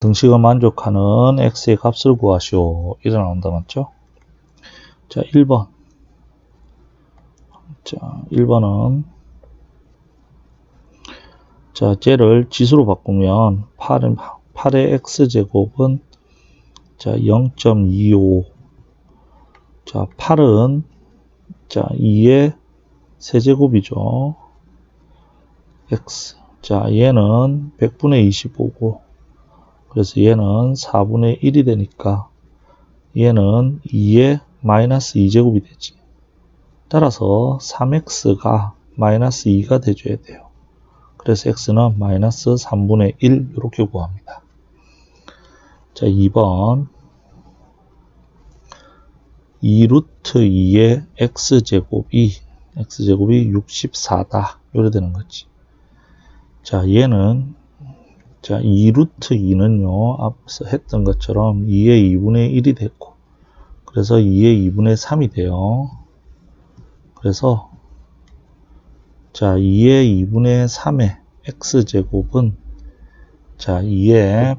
등식을 만족하는 x의 값을 구하시오. 이래 나온다 맞죠? 자, 1번. 자, 1번은 자, 쟤를 지수로 바꾸면 8은 8의 x제곱은 자, 0.25 자, 8은 자, 2의 세제곱이죠. x. 자, 얘는 100분의 25고 그래서 얘는 4분의 1이 되니까 얘는 2의 마이너스 2제곱이 되지. 따라서 3x가 마이너스 2가 돼줘야 돼요. 그래서 x는 마이너스 3분의 1 이렇게 구합니다. 자 2번 2루트 2의 x제곱이 x제곱이 64다. 이래 되는 거지. 자 얘는 자, 2루트 2는요, 앞서 했던 것처럼 2의 2분의 1이 됐고, 그래서 2의 2분의 3이 돼요. 그래서, 자, 2의 2분의 3의 x제곱은, 자, 2의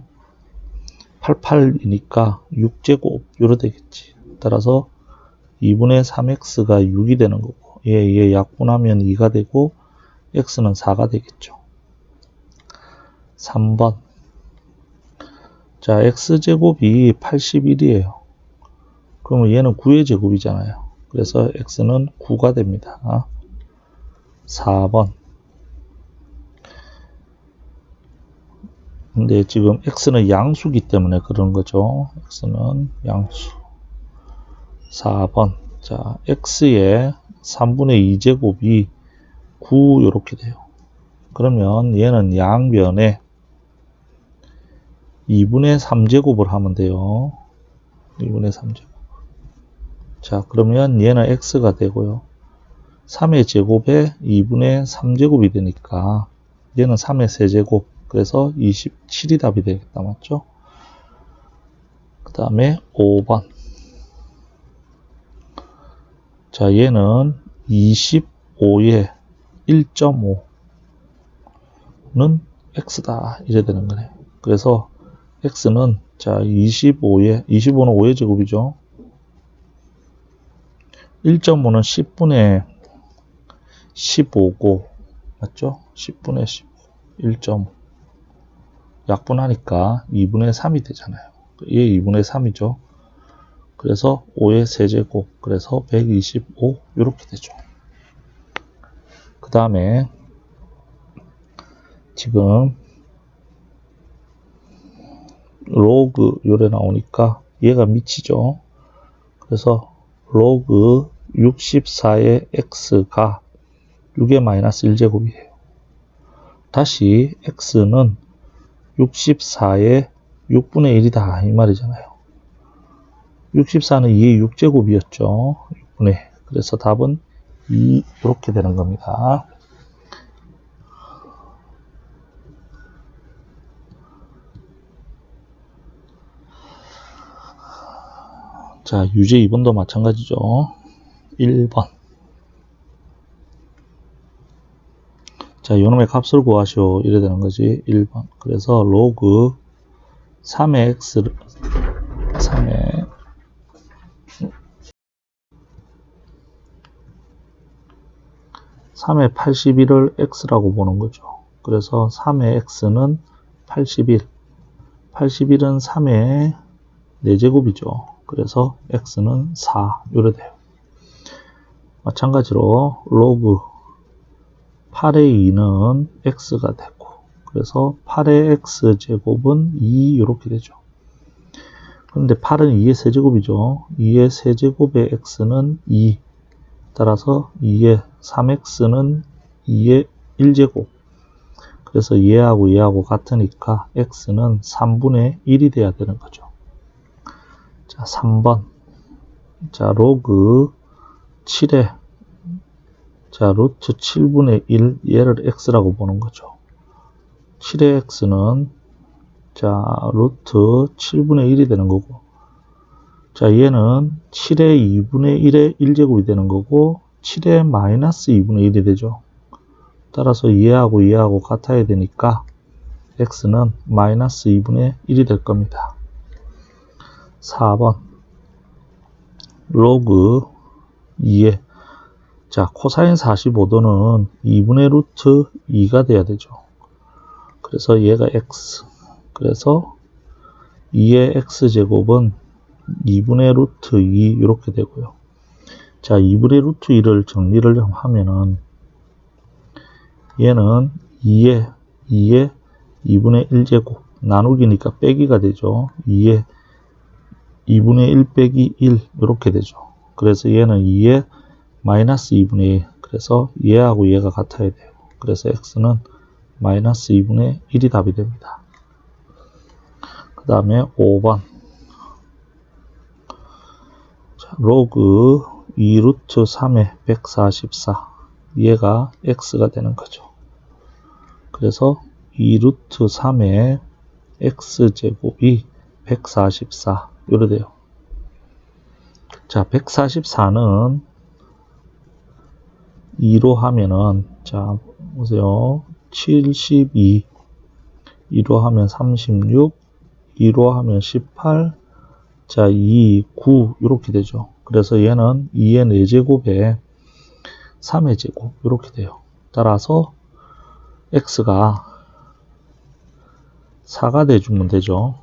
88이니까 6제곱, 요래 되겠지. 따라서 2분의 3x가 6이 되는 거고, 얘, 얘 약분하면 2가 되고, x는 4가 되겠죠. 3번. 자, x제곱이 81이에요. 그러면 얘는 9의 제곱이잖아요. 그래서 x는 9가 됩니다. 4번. 근데 지금 x는 양수기 때문에 그런 거죠. x는 양수. 4번. 자, x의 3분의 2제곱이 9 이렇게 돼요. 그러면 얘는 양변에 2분의 3제곱을 하면 돼요. 2분의 3제곱. 자, 그러면 얘는 x가 되고요. 3의 제곱에 2분의 3제곱이 되니까 얘는 3의 세제곱. 그래서 27이 답이 되겠다. 맞죠? 그 다음에 5번. 자, 얘는 25에 1.5는 x다. 이래 되는 거네. 그래서 x는 자 25에 25는 5의 제곱이죠. 1.5는 10분의 15고 맞죠? 10분의 15 1.5 약분하니까 2분의 3이 되잖아요. 얘 2분의 3이죠. 그래서 5의 세제곱 그래서 125 이렇게 되죠. 그 다음에 지금 로그 요래 나오니까 얘가 미치죠. 그래서 로그 64의 x가 6의 마이너스 1제곱이에요. 다시 x는 64의 6분의 1이다 이 말이잖아요. 64는 2의 6제곱이었죠. 6분의 그래서 답은 2 이렇게 되는 겁니다. 자, 유제 2번도 마찬가지죠. 1번. 자, 요놈의 값을 구하시오. 이래 되는 거지. 1번. 그래서 로그 3의 x, 3의 3의 81을 x라고 보는 거죠. 그래서 3의 x는 81. 81은 3의 4제곱이죠. 그래서 x는 4 요래 돼요. 마찬가지로 로그 8의 2는 x가 되고 그래서 8의 x제곱은 2 이렇게 되죠. 그런데 8은 2의 세제곱이죠. 2의 세제곱의 x는 2 따라서 2의 3x는 2의 1제곱 그래서 얘하고 얘하고 같으니까 x는 3분의 1이 돼야 되는 거죠. 자, 3번. 자, 로그 7에 자, 루트 7분의 1 얘를 x라고 보는 거죠. 7의 x는 자, 루트 7분의 1이 되는 거고 자, 얘는 7의 2분의 1의 1제곱이 되는 거고 7의 마이너스 2분의 1이 되죠. 따라서 얘하고 얘하고 같아야 되니까 x는 마이너스 2분의 1이 될 겁니다. 4번 로그 2에 자 코사인 45도는 2분의 루트 2가 돼야 되죠. 그래서 얘가 x 그래서 2의 x제곱은 2분의 루트 2 이렇게 되고요. 자 2분의 루트 2를 정리를 좀 하면은 얘는 2의 2의 2분의 1제곱 나누기니까 빼기가 되죠. 2의 2분의 1 빼기 1 이렇게 되죠. 그래서 얘는 2의 마이너스 2분의 1 그래서 얘하고 얘가 같아야 돼요. 그래서 x는 마이너스 2분의 1이 답이 됩니다. 그 다음에 5번 자, 로그 2루트 3의 144 얘가 x가 되는 거죠. 그래서 2루트 3의 x제곱이 144 이래 돼요. 자 144는 2로 하면은 자 보세요 72 2로 하면 36 2로 하면 18 자, 2, 9 이렇게 되죠. 그래서 얘는 2의 4제곱에 3의 제곱 이렇게 돼요. 따라서 x가 4가 돼주면 되죠.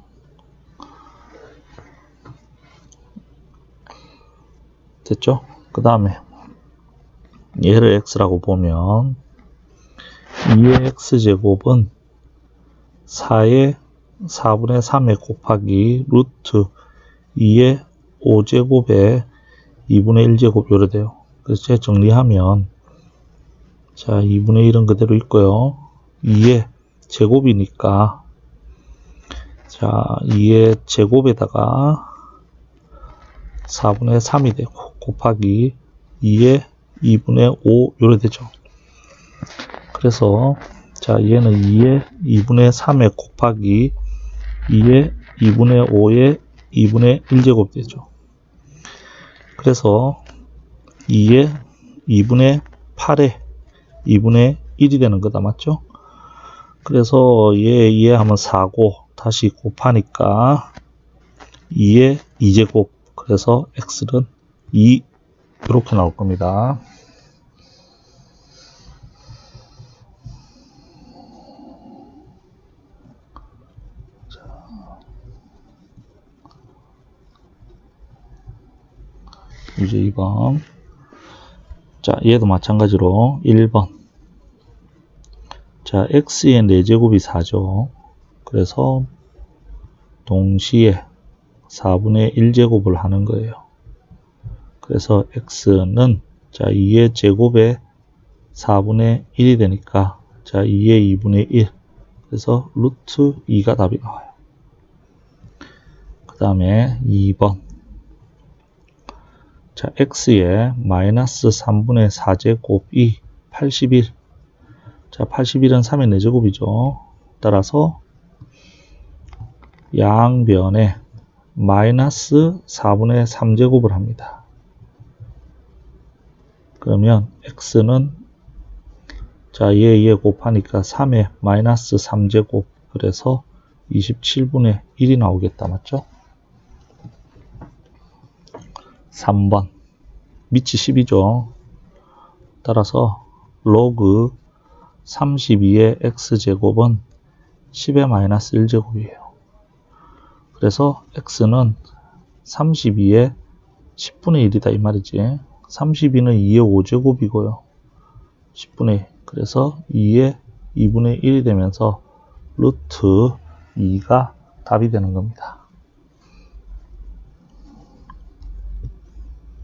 됐죠? 그 다음에 얘를 x라고 보면 2의 x제곱은 4의 4분의 3의 곱하기 루트 2의 5제곱에 2분의 1제곱 요래 돼요. 그래서 정리하면 자 2분의 1은 그대로 있고요. 2의 제곱이니까 자 2의 제곱에다가 4분의 3이 되고 곱하기 2의 2분의 5 요래 되죠. 그래서 자 얘는 2의 2분의 3에 곱하기 2의 2분의 5에 2분의 1제곱 되죠. 그래서 2의 2분의 8에 2분의 1이 되는 거다 맞죠? 그래서 얘 이해하면 4고 다시 곱하니까 2의 2제곱 그래서 x는 2 이렇게 나올 겁니다. 이제 2번. 자, 얘도 마찬가지로 1번. 자, x의 4제곱이 4죠. 그래서 동시에 4분의 1제곱을 하는 거예요. 그래서 x는 자 2의 제곱에 4분의 1이 되니까 자 2의 2분의 1 그래서 루트 2가 답이 나와요. 그 다음에 2번 자 x의 마이너스 3분의 4제곱이 81 자, 81은 3의 4제곱이죠. 따라서 양변에 마이너스 4분의 3제곱을 합니다. 그러면 x는 자, 얘, 얘 곱하니까 3의 마이너스 3제곱 그래서 27분의 1이 나오겠다. 맞죠? 3번 밑이 10이죠. 따라서 로그 32의 x제곱은 10의 마이너스 1제곱이에요. 그래서 x는 32의 10분의 1이다 이 말이지. 32는 2의 5제곱이고요. 10분의 1. 그래서 2의 2분의 1이 되면서 루트 2가 답이 되는 겁니다.